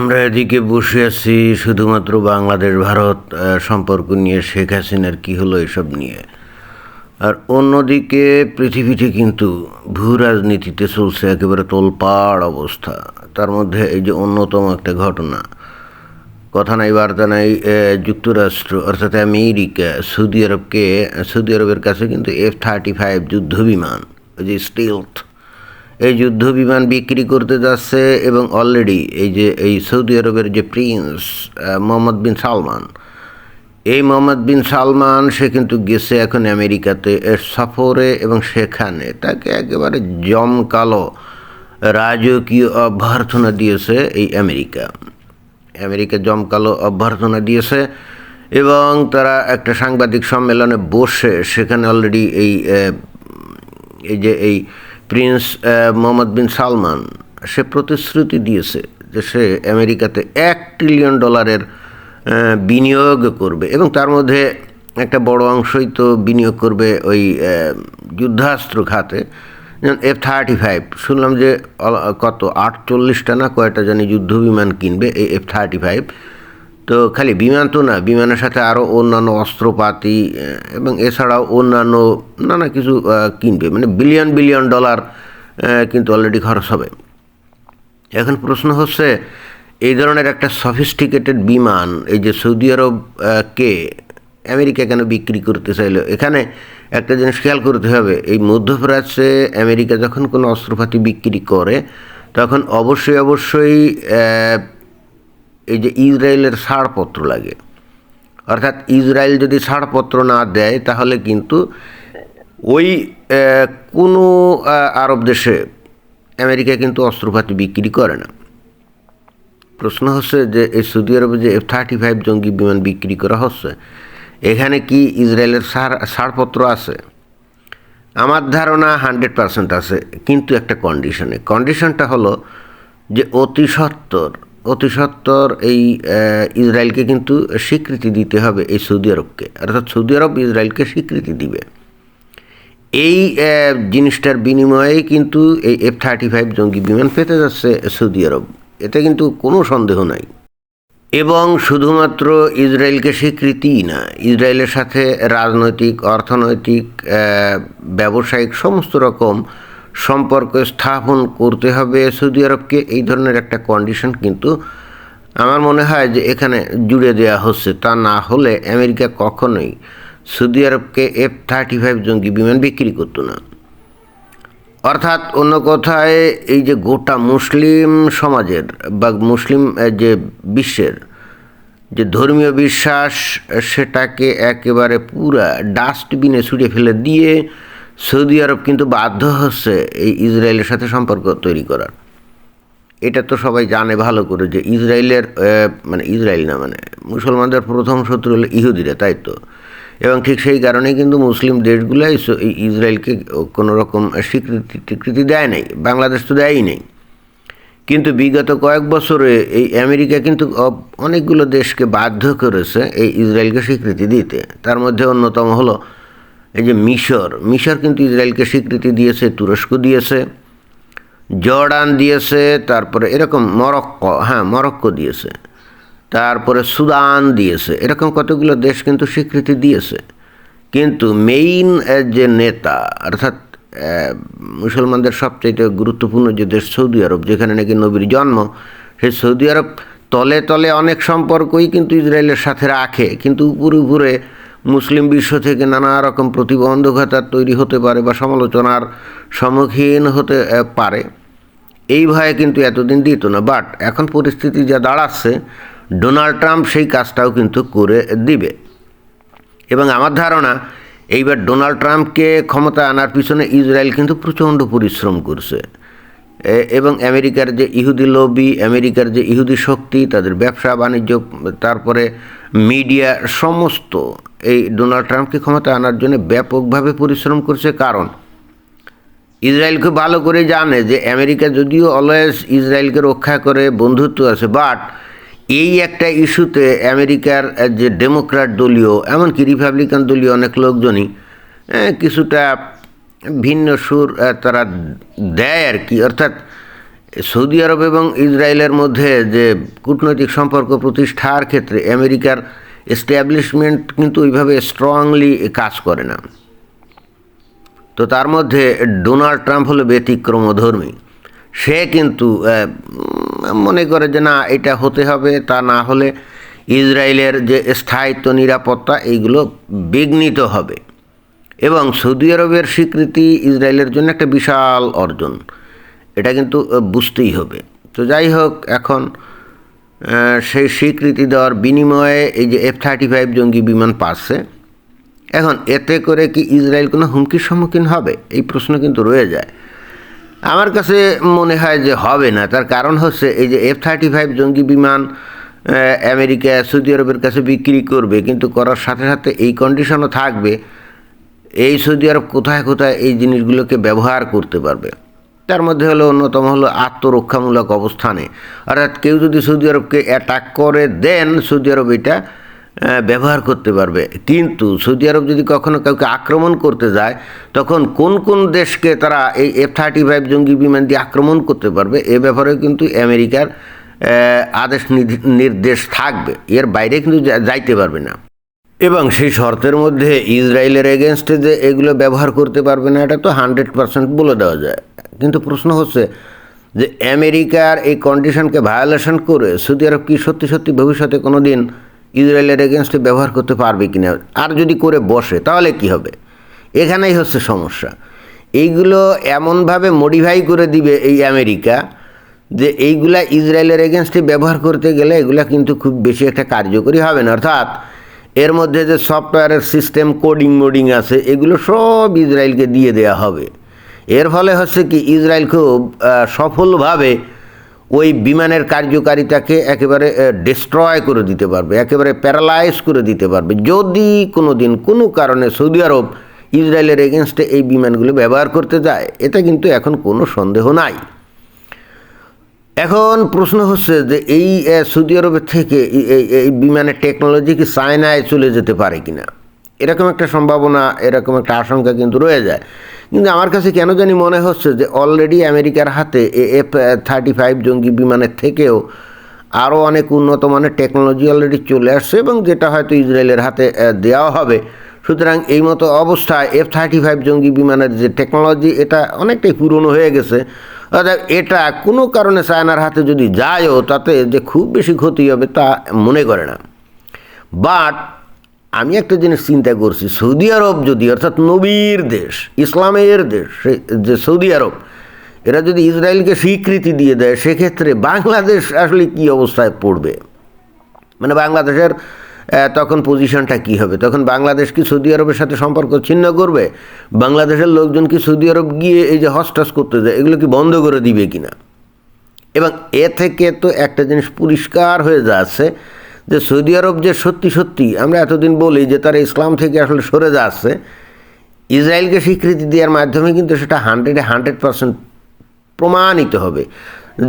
আমরা এদিকে বসে আছি শুধুমাত্র বাংলাদেশ, ভারত সম্পর্ক নিয়ে, শেখ হাসিনার কী হলো এসব নিয়ে। আর অন্যদিকে পৃথিবীতে কিন্তু ভূ রাজনীতিতে চলছে একেবারে তোলপাড় অবস্থা। তার মধ্যে এই যে অন্যতম একটা ঘটনা। কথা নাই, বার্তা নাই যুক্তরাষ্ট্র, অর্থাৎ আমেরিকা, সৌদি আরবকে, সৌদি আরবের কাছে কিন্তু এফ থার্টি ফাইভ যুদ্ধ বিমান ওই যে স্টিলথ এই যুদ্ধ বিমান বিক্রি করতে যাচ্ছে এবং অলরেডি এই যে, এই সৌদি আরবের যে প্রিন্স মোহাম্মদ বিন সালমান, এই মোহাম্মদ বিন সালমান, সে কিন্তু গেছে এখন আমেরিকাতে এর সফরে এবং সেখানে তাকে একেবারে জমকালো রাজকীয় অভ্যর্থনা দিয়েছে এই আমেরিকা। আমেরিকা জমকালো অভ্যর্থনা দিয়েছে এবং তারা একটা সাংবাদিক সম্মেলনে বসে সেখানে অলরেডি এই এই যে, এই প্রিন্স মোহাম্মদ বিন সালমান, সে প্রতিশ্রুতি দিয়েছে যে সে আমেরিকাতে এক ট্রিলিয়ন ডলারের বিনিয়োগ করবে এবং তার মধ্যে একটা বড় অংশই তো বিনিয়োগ করবে ওই যুদ্ধাস্ত্র খাতে। যেমন এফ থার্টি ফাইভ শুনলাম যে কত? আটচল্লিশটা না কয়টা জানি যুদ্ধ বিমান কিনবে এই এফ থার্টি ফাইভ তো খালি বিমান তো না, বিমানের সাথে আরও অন্যান্য অস্ত্রপাতি এবং এছাড়াও অন্যান্য নানা কিছু কিনবে। মানে বিলিয়ন বিলিয়ন ডলার কিন্তু অলরেডি খরচ হবে। এখন প্রশ্ন হচ্ছে, এই ধরনের একটা সফিস্টিকেটেড বিমান, এই যে সৌদি আরব কে আমেরিকা কেন বিক্রি করতে চাইলো? এখানে একটা জিনিস খেয়াল করতে হবে, এই মধ্যপ্রাচ্যে আমেরিকা যখন কোনো অস্ত্রপাতি বিক্রি করে, তখন অবশ্যই অবশ্যই এই যে ইসরায়েলের ছাড়পত্র লাগে। অর্থাৎ ইসরায়েল যদি ছাড়পত্র না দেয়, তাহলে কিন্তু ওই কোনো আরব দেশে আমেরিকা কিন্তু অস্ত্রপাতি বিক্রি করে না। প্রশ্ন হচ্ছে যে, এই সৌদি আরবে যে এফ থার্টি ফাইভ জঙ্গি বিমান বিক্রি করা হচ্ছে, এখানে কি ইসরায়েলের ছাড় ছাড়পত্র আছে? আমার ধারণা হান্ড্রেড পার্সেন্ট আছে, কিন্তু একটা কন্ডিশনে কন্ডিশনটা হলো যে অতি সত্বর অতি সত্বর এই ইসরায়েলকে কিন্তু স্বীকৃতি দিতে হবে এই সৌদি আরবকে। অর্থাৎ সৌদি আরব ইসরায়েলকে স্বীকৃতি দিবে। এই জিনিসটার বিনিময়ে কিন্তু এই এফ থার্টি ফাইভ জঙ্গি বিমান পেতে যাচ্ছে সৌদি আরব। এতে কিন্তু কোনো সন্দেহ নাই। এবং শুধুমাত্র ইসরায়েলকে স্বীকৃতিই না, ইসরায়েলের সাথে রাজনৈতিক, অর্থনৈতিক ব্যবসায়িক সমস্ত রকম সম্পর্ক স্থাপন করতে হবে সৌদি আরবকে। এই ধরনের একটা কন্ডিশন কিন্তু আমার মনে হয় যে এখানে জুড়ে দেওয়া হচ্ছে। তা না হলে আমেরিকা কখনোই সৌদি আরবকে এফ থার্টি ফাইভ জঙ্গি বিমান বিক্রি করতো না। অর্থাৎ অন্য কথায়, এই যে গোটা মুসলিম সমাজের বা মুসলিম যে বিশ্বের যে ধর্মীয় বিশ্বাস, সেটাকে একেবারে পুরা ডাস্টবিনে ছুঁড়ে ফেলে দিয়ে সৌদি আরব কিন্তু বাধ্য হচ্ছে এই ইসরায়েলের সাথে সম্পর্ক তৈরি করার। এটা তো সবাই জানে ভালো করে যে ইসরায়েলের মানে ইসরায়েল না মানে মুসলমানদের প্রথম শত্রু হলো ইহুদিরা, তাই তো? এবং ঠিক সেই কারণেই কিন্তু মুসলিম দেশগুলাই ইসরায়েলকে কোনো রকম স্বীকৃতি স্বীকৃতি দেয় নাই, বাংলাদেশ তো দেয়ই নেই। কিন্তু বিগত কয়েক বছরে এই আমেরিকা কিন্তু অনেকগুলো দেশকে বাধ্য করেছে এই ইসরায়েলকে স্বীকৃতি দিতে। তার মধ্যে অন্যতম হলো এই যে মিশর মিশর কিন্তু ইসরায়েলকে স্বীকৃতি দিয়েছে, তুরস্ক দিয়েছে, জর্ডান দিয়েছে, তারপরে এরকম মরক্কো হ্যাঁ মরক্কো দিয়েছে, তারপরে সুদান দিয়েছে, এরকম কতগুলো দেশ কিন্তু স্বীকৃতি দিয়েছে। কিন্তু মেইন যে নেতা, অর্থাৎ মুসলমানদের সবচেয়ে গুরুত্বপূর্ণ যে দেশ সৌদি আরব, যেখানে নাকি নবীর জন্ম সেই সৌদি আরব তলে তলে অনেক সম্পর্কই কিন্তু ইসরায়েলের সাথে রাখে, কিন্তু উপরে উপরে মুসলিম বিশ্ব থেকে নানা রকম প্রতিবন্ধকতা তৈরি হতে পারে বা সমালোচনার সম্মুখীন হতে পারে। এই ভয়ে কিন্তু এতদিন দিত না। বাট এখন পরিস্থিতি যা দাঁড়াচ্ছে ডোনাল্ড ট্রাম্প সেই কাজটাও কিন্তু করে দিবে। এবং আমার ধারণা, এইবার ডোনাল্ড ট্রাম্পকে ক্ষমতা আনার পিছনে ইসরায়েল কিন্তু প্রচণ্ড পরিশ্রম করছে। এবং আমেরিকার যে ইহুদি লবি, আমেরিকার যে ইহুদি শক্তি, তাদের ব্যবসা, বাণিজ্য, তারপরে মিডিয়া, সমস্ত এই ডোনাল্ড ট্রাম্পকে ক্ষমতা আনার জন্য ব্যাপকভাবে পরিশ্রম করছে। কারণ ইসরায়েল খুব ভালো করে জানে যে আমেরিকা যদিও অলওয়েজ ইসরায়েলকে রক্ষা করে, বন্ধুত্ব আছে, বাট এই একটা ইস্যুতে আমেরিকার যে ডেমোক্র্যাট দলীয়, এমনকি রিপাবলিকান দলীয় অনেক লোকজনই কিছুটা ভিন্ন সুর তারা দেয় আর কি। অর্থাৎ সৌদি আরব এবং ইসরায়েলের মধ্যে যে কূটনৈতিক সম্পর্ক প্রতিষ্ঠার ক্ষেত্রে আমেরিকার এস্টাবলিশমেন্ট কিন্তু ওইভাবে স্ট্রংলি কাজ করে না। তো তার মধ্যে ডোনাল্ড ট্রাম্প হলো ব্যতিক্রমধর্মী সে কিন্তু মনে করে যে না, এটা হতে হবে, তা না হলে ইসরায়েলের যে স্থায়িত্ব, নিরাপত্তা, এইগুলো বিঘ্নিত হবে। এবং সৌদি আরবের স্বীকৃতি ইসরায়েলের জন্য একটা বিশাল অর্জন। এটা কিন্তু বুঝতেই হবে। তো যাই হোক, এখন সেই স্বীকৃতি দেওয়ার বিনিময়ে এই যে এফ থার্টি ফাইভ জঙ্গি বিমান পাচ্ছে, এখন এতে করে কি ইসরায়েল কোনো হুমকির সম্মুখীন হবে? এই প্রশ্ন কিন্তু রয়ে যায়। আমার কাছে মনে হয় যে হবে না। তার কারণ হচ্ছে এই যে এফ থার্টি ফাইভ জঙ্গি বিমান আমেরিকা, সৌদি আরবের কাছে বিক্রি করবে, কিন্তু করার সাথে সাথে এই কন্ডিশনও থাকবে এই সৌদি আরব কোথায় কোথায় এই জিনিসগুলোকে ব্যবহার করতে পারবে? তার মধ্যে হলো অন্যতম হলো আত্মরক্ষামূলক অবস্থানে। অর্থাৎ কেউ যদি সৌদি আরবকে অ্যাটাক করে দেন সৌদি আরব এটা ব্যবহার করতে পারবে। কিন্তু সৌদি আরব যদি কখনো কাউকে আক্রমণ করতে যায়, তখন কোন কোন দেশকে তারা এই এফ থার্টি ফাইভ জঙ্গি বিমান দিয়ে আক্রমণ করতে পারবে, এ ব্যাপারেও কিন্তু আমেরিকার আদেশ নির্দ- নির্দেশ থাকবে। এর বাইরে কিন্তু যাইতে পারবে না। এবং সেই শর্তের মধ্যে ইসরায়েলের এগেনস্টে যে এগুলো ব্যবহার করতে পারবে না, এটা তো হান্ড্রেড পার্সেন্ট বলে দেওয়া যায়। কিন্তু প্রশ্ন হচ্ছে যে আমেরিকার এই কন্ডিশনকে ভায়োলেশন করে সৌদি আরব কি সত্যি সত্যি ভবিষ্যতে কোনো দিন ইসরায়েলের এগেনস্টে ব্যবহার করতে পারবে কি না আর যদি করে বসে, তাহলে কি হবে? এখানেই হচ্ছে সমস্যা। এইগুলো এমনভাবে মডিফাই করে দিবে এই আমেরিকা যে এইগুলা ইসরায়েলের এগেনস্টে ব্যবহার করতে গেলে এগুলা কিন্তু খুব বেশি একটা কার্যকরী হবে না। অর্থাৎ এর মধ্যে যে সফটওয়্যারের সিস্টেম, কোডিং মোডিং আছে, এগুলো সব ইসরায়েলকে দিয়ে দেওয়া হবে। এর ফলে হচ্ছে কি, ইসরায়েল খুব সফলভাবে ওই বিমানের কার্যকারিতাকে একেবারে ডিস্ট্রয় করে দিতে পারবে, একেবারে প্যারালাইজ করে দিতে পারবে। যদি কোনো দিন কোনো কারণে সৌদি আরব ইসরায়েলের এগেনস্টে এই বিমানগুলো ব্যবহার করতে যায় এটা কিন্তু এখন কোনো সন্দেহ নাই। এখন প্রশ্ন হচ্ছে যে এই সৌদি আরবের থেকে এই- বিমানের টেকনোলজি কি চায়নায় চলে যেতে পারে কিনা? এরকম একটা সম্ভাবনা, এরকম একটা আশঙ্কা কিন্তু রয়ে যায়। কিন্তু আমার কাছে কেন জানি মনে হচ্ছে যে অলরেডি আমেরিকার হাতে এফ থার্টি ফাইভ জঙ্গি বিমানের থেকেও আরও অনেক উন্নত মানের টেকনোলজি অলরেডি চলে আসছে এবং যেটা হয়তো ইসরায়েলের হাতে দেওয়া হবে। সুতরাং এই মতো অবস্থায় এফ থার্টি ফাইভ জঙ্গি বিমানের যে টেকনোলজি এটা অনেকটাই পুরনো হয়ে গেছে। অর্থাৎ এটা কোনো কারণে চায়নার হাতে যদি যায়ও, তাতে যে খুব বেশি ক্ষতি হবে তা মনে করে না। বাট আমি একটা জিনিস চিন্তা করছি, সৌদি আরব যদি, অর্থাৎ নবীর দেশ, ইসলামের দেশ যে সৌদি আরব, এরা যদি ইসরায়েলকে স্বীকৃতি দিয়ে দেয়, সেক্ষেত্রে বাংলাদেশ আসলে কি অবস্থায় পড়বে? মানে বাংলাদেশের তখন পজিশনটা কি হবে? তখন বাংলাদেশ কি সৌদি আরবের সাথে সম্পর্ক ছিন্ন করবে? বাংলাদেশের লোকজন কি সৌদি আরব গিয়ে এই যে হস্টাস করতে যায়, এগুলো কি বন্ধ করে দিবে কিনা? এবং এ থেকে তো একটা জিনিস পরিষ্কার হয়ে যাচ্ছে যে সৌদি আরব যে সত্যি সত্যি আমরা এতদিন বলি যে তারা ইসলাম থেকে আসলে সরে যাচ্ছে, ইসরায়েলকে স্বীকৃতি দেওয়ার মাধ্যমে কিন্তু সেটা হান্ড্রেডে হান্ড্রেড পার্সেন্ট প্রমাণিত হবে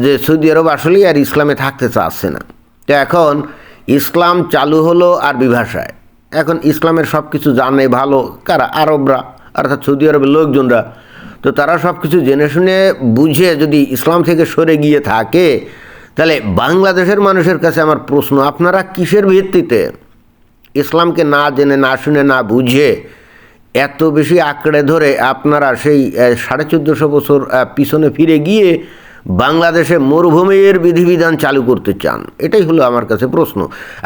যে সৌদি আরব আসলেই আর ইসলামে থাকতে চাচ্ছে না। তো এখন ইসলাম চালু হলো আরবি ভাষায়। এখন ইসলামের সব কিছু জানে ভালো কারা? আরবরা, অর্থাৎ সৌদি আরবের লোকজনরা। তো তারা সব কিছু জেনে শুনে বুঝে যদি ইসলাম থেকে সরে গিয়ে থাকে, তাহলে বাংলাদেশের মানুষের কাছে আমার প্রশ্ন, আপনারা কিসের ভিত্তিতে ইসলামকে না জেনে, না শুনে, না বুঝে এত বেশি আঁকড়ে ধরে আপনারা সেই সাড়ে চোদ্দোশো বছর পিছনে ফিরে গিয়ে বাংলাদেশে মরুভূমির বিধিবিধান চালু করতে চান? এটাই হলো আমার কাছে প্রশ্ন।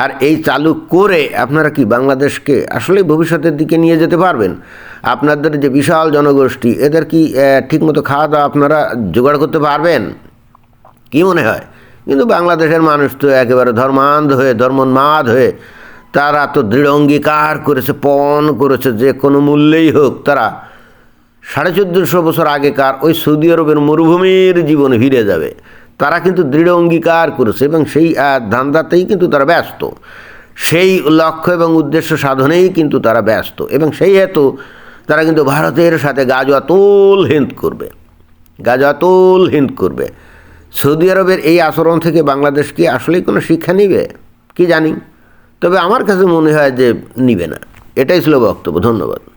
আর এই চালু করে আপনারা কি বাংলাদেশকে আসলে ভবিষ্যতের দিকে নিয়ে যেতে পারবেন? আপনাদের যে বিশাল জনগোষ্ঠী, এদের কি ঠিকমতো খাওয়া দাওয়া আপনারা জোগাড় করতে পারবেন? কি মনে হয়? কিন্তু বাংলাদেশের মানুষ তো একেবারে ধর্মান্ধ হয়ে, ধর্মোন্মাদ হয়ে, তারা তো দৃঢ় অঙ্গীকার করেছে, পণ করেছে, যে কোনো মূল্যেই হোক তারা সাড়ে চোদ্দোশো বছর আগেকার ওই সৌদি আরবের মরুভূমির জীবনে ফিরে যাবে। তারা কিন্তু দৃঢ় অঙ্গীকার করেছে এবং সেই ধান্দাতেই কিন্তু তারা ব্যস্ত। সেই লক্ষ্য এবং উদ্দেশ্য সাধনেই কিন্তু তারা ব্যস্ত এবং সেই হেতু তারা কিন্তু ভারতের সাথে গাজওয়াতুল হিন্দ করবে। গাজওয়াতুল হিন্দ করবে। সৌদি আরবের এই আচরণ থেকে বাংলাদেশ কি আসলেই কোনো শিক্ষা নিবে? কি জানি। তবে আমার কাছে মনে হয় যে নিবে না। এটাই ছিল বক্তব্য। ধন্যবাদ।